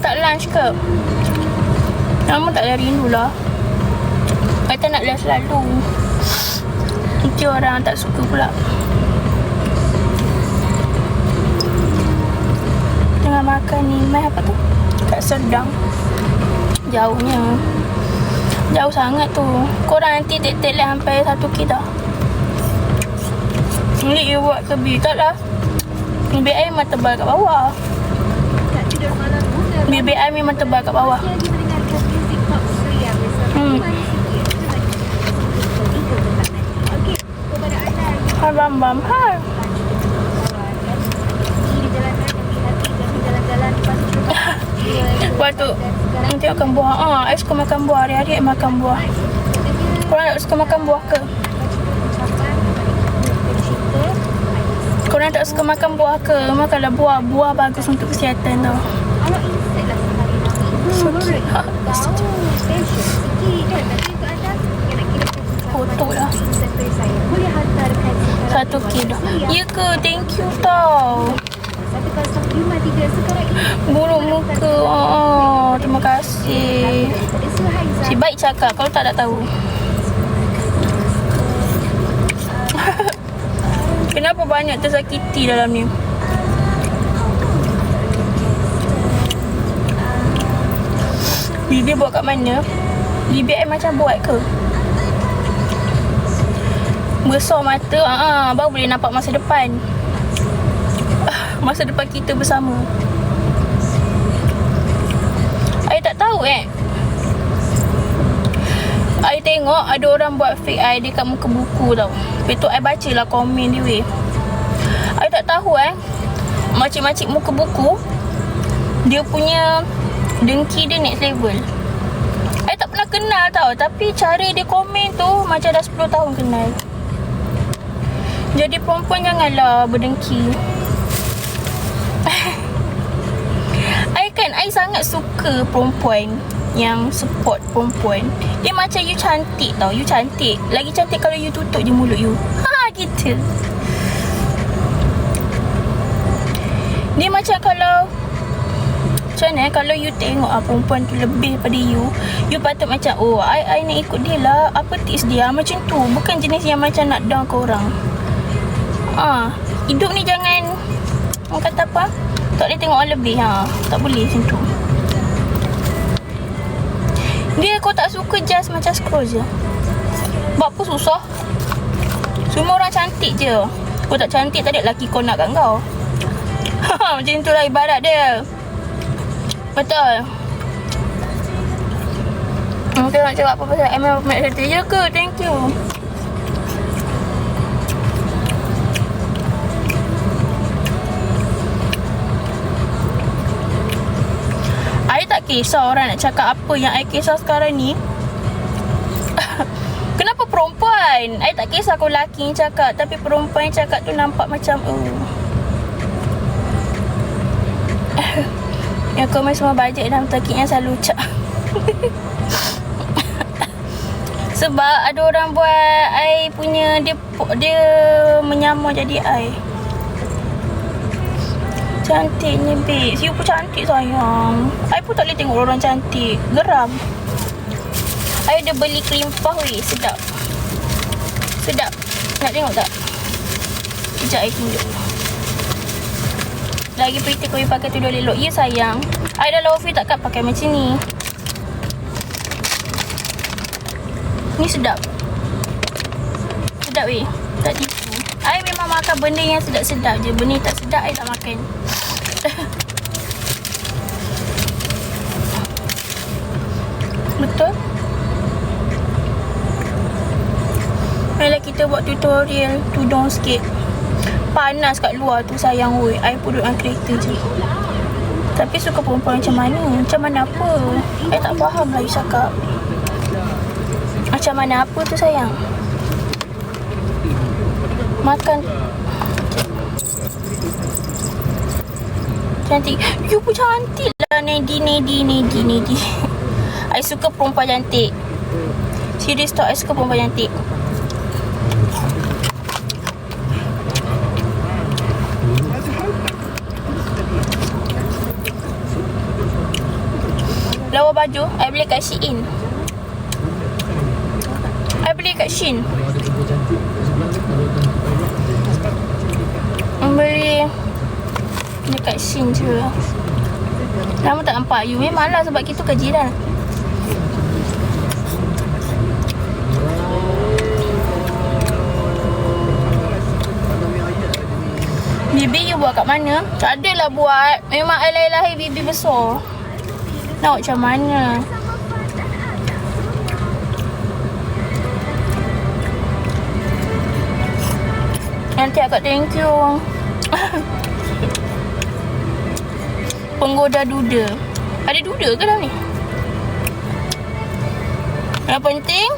tak lunch ke? Lama tak ada rindu lah. Kata nak lunch selalu. Nanti orang tak suka pula. Tengah makan ni. Mai apa tu? Kat Serdang. Jauhnya. Jauh sangat tu. Korang nanti tek-tek lah sampai satu kita. Ni you buat B? Tak lah. BBI memang tebal kat bawah. Tak tidur malam pun dah BBI memang tebal kat bawah. Hmm. Hai Bam Bam. Hai. lepas tu Nanti akan buah ah, I suka makan buah Hari-hari I makan buah Korang tak suka makan buah ke? Korang tak suka makan buah ke? Makanlah buah Buah bagus untuk kesihatan tau Awak insert lah sehari Satu kilo Ya ke? Thank you tau. Buruk muka oh, Terima kasih. Si baik cakap Kalau tak nak tahu Kenapa banyak tersakiti dalam ni? Bibi buat kat mana? Bibi I macam buat ke? Besar mata, ah, baru boleh nampak masa depan. Ah, Masa depan kita bersama. I tak tahu eh. I tengok ada orang buat fake I dekat muka buku tau. Lepas tu I baca lah komen dia weh. I tak tahu eh. Makcik-makcik muka buku dia punya dengki dia next level. I tak pernah kenal tau tapi cara dia komen tu macam dah 10 tahun kenal. Jadi perempuan janganlah berdengki. I kan I sangat suka perempuan yang support perempuan. Dia macam you cantik tau. You cantik. Lagi cantik kalau you tutup je mulut you. Ha gitu. Dia macam kalau macam mana eh, kalau you tengok ah, perempuan tu lebih pada you You patut macam Oh I, I nak ikut dia lah. Apa tips dia? Macam tu. Bukan jenis yang macam nak down ke orang. Ah, Hidup ni jangan Orang kata apa? Tak boleh tengok orang lebih ha. Tak boleh macam tu. Dia kau tak suka just macam scroll je. Buat apa susah? Semua orang cantik je. Kau tak cantik tak ada lelaki kau nak kat kau. Macam tu lah ibarat dia Betul Kita nak cakap apa pasal ML Mac Cerita Ya ke? Thank you I tak kisah orang nak cakap apa Yang I kisah sekarang ni Kenapa perempuan? I tak kisah kau lelaki yang cakap Tapi perempuan yang cakap tu nampak macam oh. Yang main semua bajet dalam tekik yang selalu ucap. Sebab ada orang buat I punya Dia dia menyamar jadi I Cantiknya babes You pun cantik sayang. I pun tak boleh tengok orang cantik. Geram. I ada beli kelimpah weh. Sedap. Sedap. Nak tengok tak? Sekejap I tunjuk lagi pretty kau you pakai tudung elok. Ya sayang. I dah Lofi takkan pakai macam ni. Ni sedap. Sedap weh. Tak tipu. I memang makan benda yang sedap-sedap je. Benda tak sedap I tak makan. Betul? Baiklah kita buat tutorial tudung sikit. Panas kat luar tu sayang oi. I pun duduk dalam kereta je. Tapi suka perempuan macam mana? Macam mana apa? I tak faham lah you cakap. Macam mana apa tu sayang? Makan Cantik You pun cantik lah Nedi Nedi Nedi Nedi I suka perempuan cantik Serius tau I suka perempuan cantik bawah baju I beli kat Shein I beli kat Shein I beli dekat Shein je Lama tak nampak you Memanglah sebab kita kejiran Bibi you buat kat mana? Tak adalah buat. Memang I lahir-lahir bibi besar. Nak macam mana? Nanti akak thank you. Penggoda duda. Ada duda ke dalam ni? Yang penting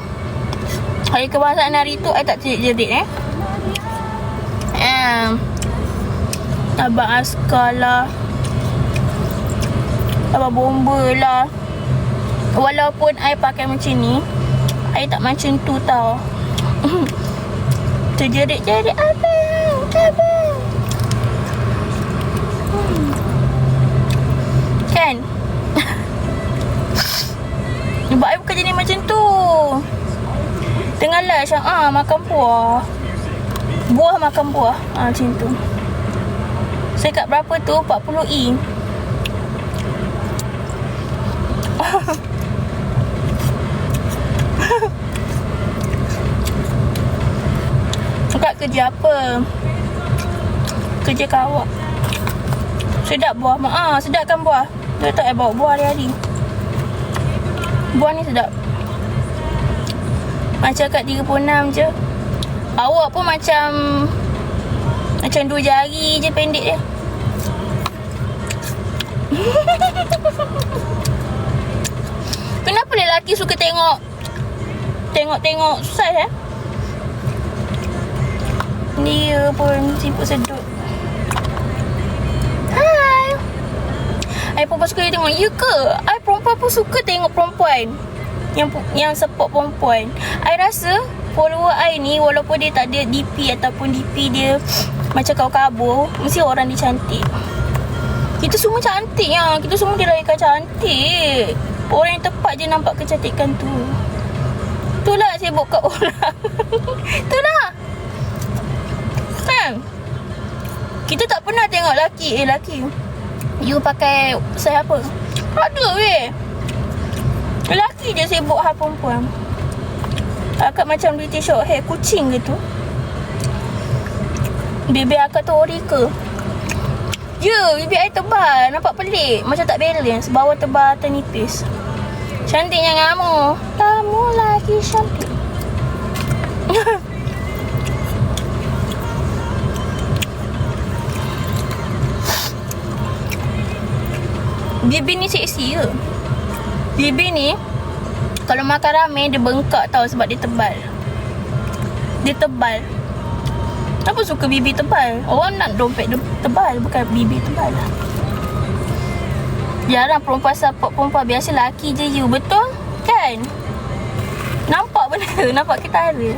Hari kebangsaan hari tu I tak jerit-jerit eh um, Abang askar lah Abang bomba lah. Walaupun I pakai macam ni I tak macam tu tau. Terjerit-jerit Abang Abang. Kan? Sebab I bukan jadi macam tu. Tengah lunch ah, Makan buah. Buah makan buah. Ah, Macam tu. Saya kat berapa tu? 40E Kat kerja apa? Kerja kawak Sedap buah ah, sedap kan buah. Dia tak I bawa buah hari-hari Buah ni sedap. Macam kat 36 je. Awak pun macam Macam dua jari je pendek dia Kenapa lelaki suka tengok Tengok-tengok? Size eh? Dia pun sibuk sedut. Hai. I perempuan suka dia tengok. Ya ke? I perempuan pun suka tengok perempuan. Yang yang support perempuan. I rasa follower I ni Walaupun dia tak ada DP Ataupun DP dia Macam kau-kabur Mesti orang dia cantik. Kita semua cantik ya. Kita semua dilahirkan cantik Orang yang tepat je nampak kecantikan tu. Itulah sibuk kat orang. Itulah. Kan? Kita tak pernah tengok laki Eh laki You pakai Saya apa? Ada weh. Lelaki je sibuk hal perempuan. Akak macam British short hair Kucing gitu Bibi akak tu ori ke Ya bibi I tebal. Nampak pelik. Macam tak balance. Bawah tebal atas nipis. Cantiknya kamu. Kamu lagi cantik. Bibi ni seksi ke? Bibi ni Kalau makan ramai Dia bengkak tau Sebab dia tebal. Dia tebal Kenapa suka bibi tebal? Orang nak dompet tebal Bukan bibi tebal Jarang perempuan support perempuan Biasa laki je you Betul? Kan? Nampak benda Nampak kita ada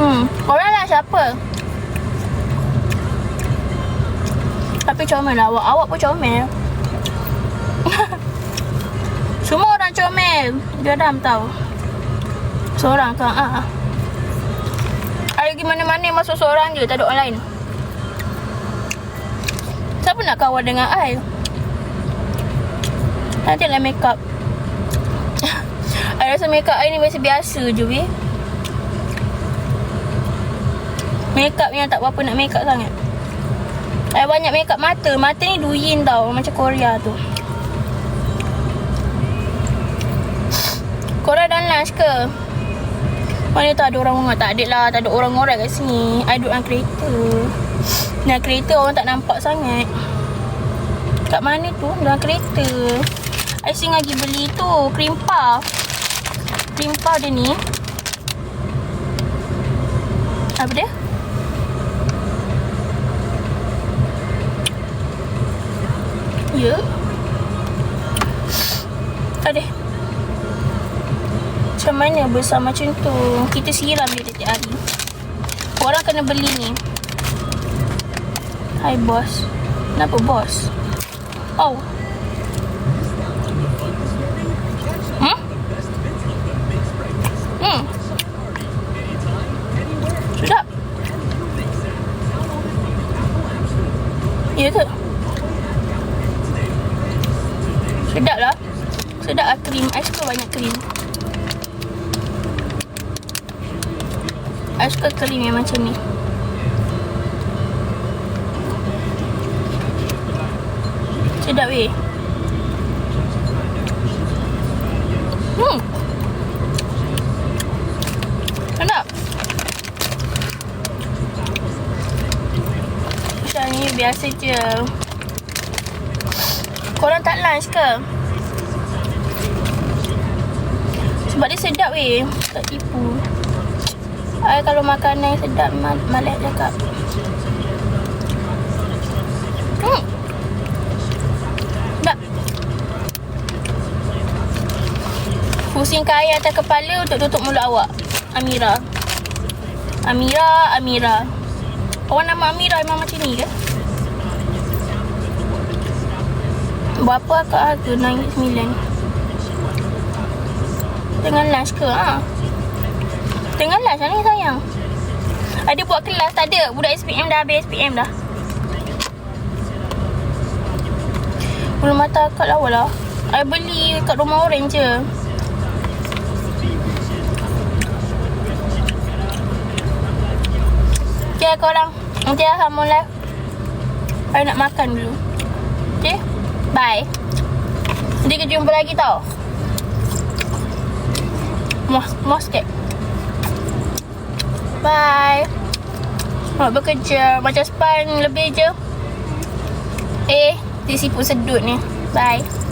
Hmm Korang lah siapa? Tapi comel lah awak. Awak pun comel. Semua orang comel. Geram tau. Seorang kan? Ah. I pergi mana-mana masuk seorang je. Tak ada orang lain. Siapa nak kawan dengan I? Nanti lah make up. I rasa make up I ni biasa-biasa je weh. Make up yang tak berapa nak make up sangat. I banyak make up mata. Mata ni Douyin tau. Macam Korea tu. Korang dah lunch ke? Mana tak ada orang orang Tak ada lah. Tak ada orang-orang kat sini. I duduk dalam kereta. Dalam kereta orang tak nampak sangat. Kat mana tu? Dalam kereta. I sing lagi beli tu. Cream puff. Cream puff dia ni. Apa dia? Ya. Ada. Macam mana besar macam tu? Kita siram dia tiap hari. Orang kena beli ni. Hai bos. Kenapa bos? Oh. Hmm? Hmm. Sedap. Ya? Sedap lah. Sedap lah krim. I suka banyak krim. I suka krim yang macam ni. Sedap weh. Hmm. Sedap. Macam ni biasa je. Korang tak lunch ke? Sebab dia sedap weh. Tak tipu. I kalau makanan yang sedap mal- malas cakap. Hmm. Sedap. Pusingkan air atas kepala untuk tutup mulut awak. Amira. Amira, Amira. Orang nama Amira memang macam ni ke? Berapa akak harga? RM9. Tengah lunch ke? Ha? Tengah lah ni sayang. Ada buat kelas tak ada. Budak SPM dah habis SPM dah. Bulu mata akak lawa lah. I beli kat rumah orang je. Okay korang. Nanti lah sambung live. I nak makan dulu. Okay? Bye. Nanti kita jumpa lagi tau. Muah, muah sikit. Bye. Nak bekerja. Macam span lebih je. Eh, si siput sedut ni. Bye.